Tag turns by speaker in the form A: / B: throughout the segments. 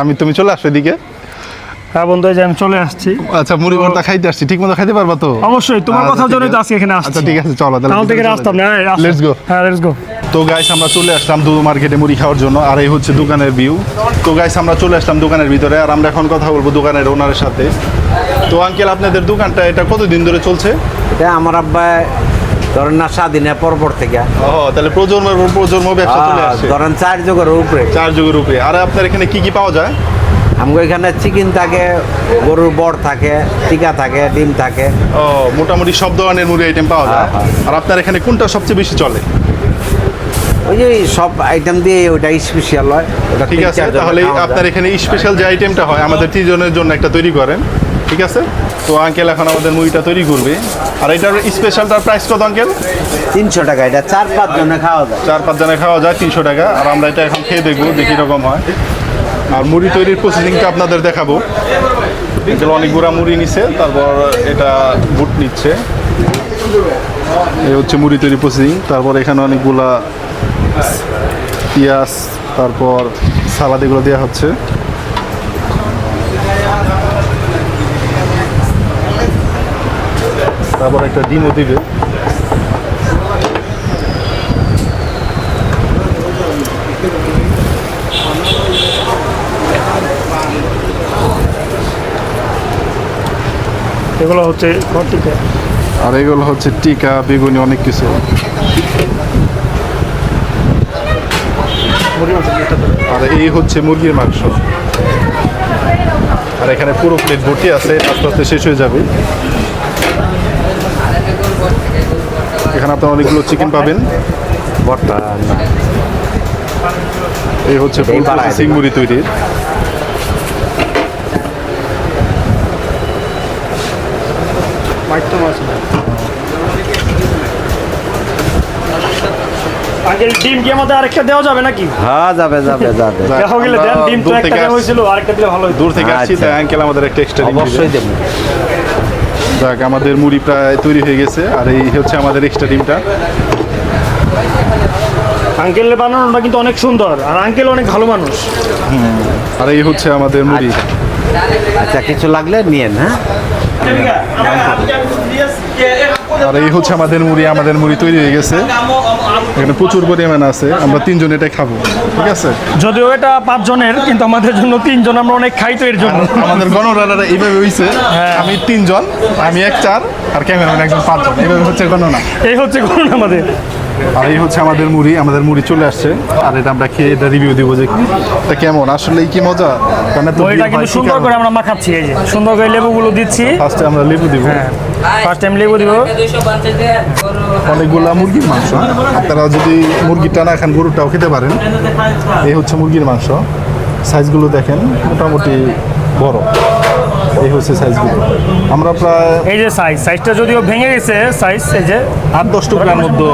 A: আমি তুমি চলে আসো এদিকে।
B: হ্যাঁ বন্ধু এই যে আমি চলে আসছি।
A: আচ্ছা মুড়ি ভর্তা খাইতে আসছি ঠিক মতো খাইতে পারবা তো?
B: অবশ্যই তোমার
A: আচ্ছা,
B: কথার জন্যই তো আজকে এখানে আসছি।
A: আচ্ছা ঠিক আছে চলো
B: তাহলে থেকে আসতাম। না
A: লেটস গো
B: হ্যাঁ লেটস গো
A: তো গাইস আমরা চলে আসলাম দুধ মার্কেটে মুড়ি খাওয়ার জন্য আর এই হচ্ছে দোকানের ভিউ তো গাইস আমরা চলে আসলাম দোকানের ভিতরে আর আমরা এখন কথা বলব দোকানের ওনারের সাথে। তো আঙ্কেল আপনাদের দোকানটা এটা কতদিন ধরে চলছে?
C: এটা আমার আব্বা ধরেন না স্বাধীনের পর পর থেকে।
A: ও তাহলে প্রজন্মের প্রজন্ম ব্যবসা চলে
C: আহ, ধরেন চার যুগের উপরে।
A: চার যুগের উপরে। আর আপনার এখানে কি কি পাওয়া যায়?
C: আমাকে এখানে চিকেন থাকে গরুর বড় থাকে টিকা থাকে ডিম থাকে।
A: ও মোটামুটি সব ধরনের মুড়ি আইটেম পাওয়া যায়। আর আপনার এখানে কোনটা সবচেয়ে বেশি চলে?
C: ওই যে সব আইটেম দিয়ে ওটা স্পেশাল হয়।
A: ঠিক আছে তাহলে আপনার এখানে স্পেশাল যে আইটেমটা হয় আমাদের তিনজনের জন্য একটা তৈরি করেন। ঠিক আছে? তো আঙ্কেল এখন আমাদের মুড়িটা তৈরি করবে। আর এটার স্পেশালটার প্রাইস কত আঙ্কেল
C: তিনশো টাকা এটা চার পাঁচ জনে খাওয়া যায়।
A: চার পাঁচ জনে খাওয়া যায় তিনশো টাকা। আর আমরা এটা এখন খেয়ে দেখব দেখি রকম হয়। আর মুড়ি তৈরির প্রসেসিংটা আপনাদের দেখাবো। এগুলো অনেক গুঁড়া মুড়ি নিছে তারপর এটা বুট নিচ্ছে। এই হচ্ছে মুড়ি তৈরি প্রসেসিং তারপর এখানে অনেকগুলা পেঁয়াজ তারপর সালাদ এগুলো দেওয়া হচ্ছে। তারপর একটা ডিমও দিবে।
B: এগুলো হচ্ছে ঘরটিতে
A: আর এগুলো হচ্ছে টিকা বেগুনি অনেক কিছু। আর এই হচ্ছে মুরগির মাংস। আর এখানে পুরো প্লেট ভর্তি আছে আস্তে আস্তে শেষ হয়ে যাবে। এখানে আপনার অনেকগুলো চিকেন পাবেন। এই হচ্ছে তৈরির।
B: আগে ডিম কি আমাদের আরেকটা দেওয়া যাবে নাকি?
C: হ্যাঁ যাবে যাবে যাবে।
A: যাক,
B: গেলে দেন ডিম তো
A: দূর
B: একটা
A: থেকে
B: দেওয়া
A: আসছি-
B: হয়েছিল আরেকটা দিলে ভালো
A: দূর থেকে আসছি
C: আচ্ছা।
A: তাই আঙ্কেল আমাদের একটা এক্সট্রা
C: অবশ্যই দেবো।
A: যাক আমাদের মুড়ি প্রায় তৈরি হয়ে গেছে আর এই হচ্ছে আমাদের এক্সট্রা ডিমটা।
B: আঙ্কেলের বানানোটা কিন্তু অনেক সুন্দর আর আঙ্কেল অনেক ভালো মানুষ।
A: আর এই হচ্ছে আমাদের মুড়ি।
C: আচ্ছা কিছু লাগলে নিয়েন হ্যাঁ?
A: আর এই হচ্ছে আমাদের মুড়ি আমাদের মুড়ি তৈরি হয়ে গেছে। এখানে প্রচুর পরিমাণ আছে আমরা তিনজন এটাই খাব ঠিক আছে?
B: যদিও এটা পাঁচজনের কিন্তু আমাদের জন্য তিনজন আমরা অনেক খাই তো এর জন্য।
A: আমাদের গণনাটা এইভাবে হয়েছে
B: হ্যাঁ।
A: আমি তিনজন আমি এক চার আর ক্যামেরাম্যান একজন পাঁচজন এইভাবে হচ্ছে গণনা।
B: এই হচ্ছে গণনা আমাদের।
A: আর এই হচ্ছে আমাদের মুড়ি আমাদের মুড়ি চলে আসছে। আর এটা আমরা খেয়ে এটা রিভিউ দিব যে এটা কেমন? আসলে কি মজা? কারণ এত
B: ওইটা কিন্তু সুন্দর করে আমরা মাখাচ্ছি এই যে সুন্দর করে লেবুগুলো দিচ্ছি।
A: ফার্স্টে আমরা লেবু দিব।
B: হ্যাঁ ফার্স্ট টাইম লেবু দিব।
A: অনেকগুলা মুরগির মাংস। আপনারা যদি মুরগিটা না খান গরুটাও খেতে পারেন। এই হচ্ছে মুরগির মাংস। সাইজগুলো দেখেন মোটামুটি বড়। এই হচ্ছে সাইজগুলো আমরা প্রায়
B: এই যে সাইজ সাইজটা যদিও ভেঙে গেছে সাইজ এই যে
A: আট দশ টুকরার মধ্যে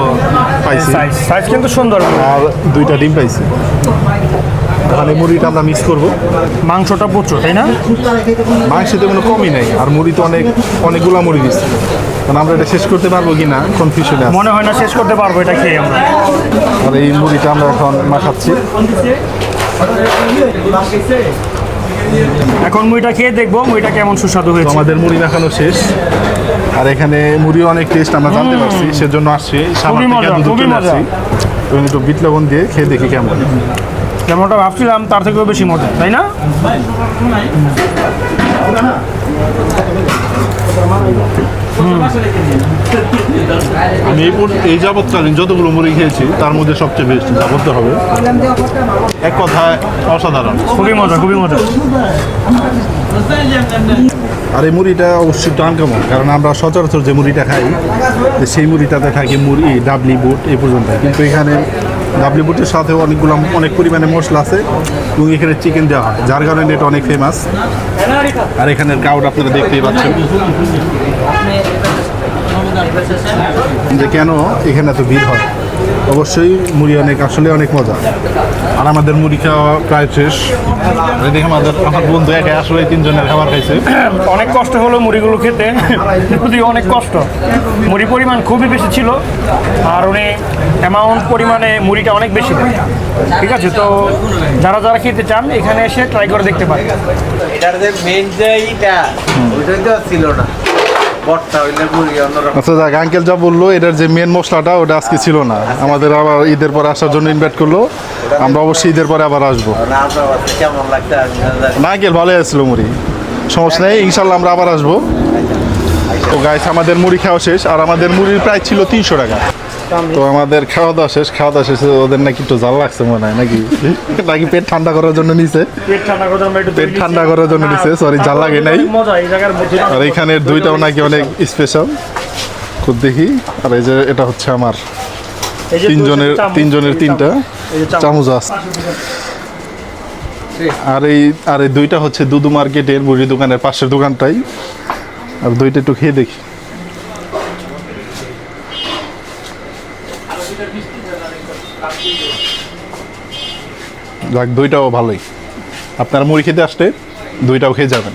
A: পাইছি।
B: সাইজ সাইজ কিন্তু সুন্দর।
A: আর দুইটা ডিম পাইছি। এই মুরগিটা আমরা মিক্স করব।
B: মাংসটা প্রচুর তাই না?
A: মাংসতে কোনো কমই নেই আর মুড়ি তো অনেক অনেকগুলা মুড়ি দিচ্ছে কারণ আমরা এটা শেষ করতে পারব কি না কনফিউশনে
B: মনে হয় না শেষ করতে পারব এটা খেয়ে আমরা।
A: আর এই মুড়িটা আমরা এখন মাখাচ্ছি।
B: এখন মুড়িটা খেয়ে দেখব মুড়িটা কেমন সুস্বাদু হয়েছে।
A: আমাদের মুড়ি দেখানো শেষ। আর এখানে মুড়িও অনেক টেস্ট আমরা জানতে পারছি সেজন্য আসছি। সামনে
B: খুবই মজা, খুবই মজা।
A: এবং একটু বিট লবণ দিয়ে খেয়ে দেখি কেমন।
B: যেমনটা ভাবছিলাম তার থেকেও বেশি মজা তাই না?
A: আমি এই যাবৎকালীন যতগুলো মুড়ি খেয়েছি তার মধ্যে সবচেয়ে বেস্ট যা বলতে হবে। এক কথায় অসাধারণ।
B: খুবই মজা খুবই মজা
A: আর এই মুড়িটা অবশ্যই একটু আনকমন কারণ আমরা সচরাচর যে মুড়িটা খাই সেই মুড়িটাতে থাকে মুড়ি ডাবলি বুট এই পর্যন্ত। কিন্তু এখানে ডাবলি বুটের সাথেও অনেকগুলো অনেক পরিমাণে মশলা আছে এবং এখানে চিকেন দেওয়া হয় যার কারণে এটা অনেক ফেমাস আর এখানের কাউড আপনারা দেখতেই পাচ্ছেন। যে কেন এখানে এত ভিড় হয়? অবশ্যই মুড়ি অনেক আসলে অনেক মজা। আর আমাদের মুড়ি খাওয়া প্রায় শেষ। দেখে আমাদের আমার বন্ধু একা আসলে তিনজনের খাবার খাইছে।
B: অনেক কষ্ট হলো মুড়িগুলো খেতে। অনেক কষ্ট। মুড়ি পরিমাণ খুবই বেশি ছিল। আর উনি অ্যামাউন্ট পরিমাণে মুড়িটা অনেক বেশি ঠিক আছে তো যারা যারা খেতে চান এখানে এসে ট্রাই করে দেখতে পারেন।
C: এটার যে মেন যে ইটা ওইটাই তো ছিল না।
A: আচ্ছা যাক আঙ্কেল যা বলল এটার যে মেন মশলাটা ওটা আজকে ছিল না। আমাদের আবার ঈদের পরে আসার জন্য ইনভাইট করল। আমরা অবশ্যই ঈদের পরে আবার আসব।
C: না
A: আঙ্কেল ভালোই আসছিল মুড়ি। সমস্যা নেই ইনশাল্লাহ আমরা আবার আসব। তো গাইস আমাদের মুড়ি খাওয়া শেষ আর আমাদের মুড়ির প্রায় ছিল তিনশো টাকা। তো আমাদের খাওয়া দাওয়া শেষ খাওয়া দাওয়া শেষে ওদের নাকি একটু জাল লাগছে মনে হয় নাকি? নাকি পেট ঠান্ডা করার জন্য নিছে?
B: পেট ঠান্ডা করার জন্য
A: পেট ঠান্ডা করার জন্য নিছে সরি জাল লাগে নাই। আর এখানের দুইটাও নাকি অনেক স্পেশাল খুব দেখি। আর এই যে এটা হচ্ছে আমার তিনজনের তিনজনের তিনটা
B: চামচ।
A: চামচ। আছে। আর এই আর এই দুইটা হচ্ছে দুদু মার্কেটের মুড়ি দোকানের পাশের দোকানটাই। আর দুইটা একটু খেয়ে দেখি। যাক দুইটাও ভালোই। আপনারা মুড়ি খেতে আসতে দুইটাও খেয়ে যাবেন।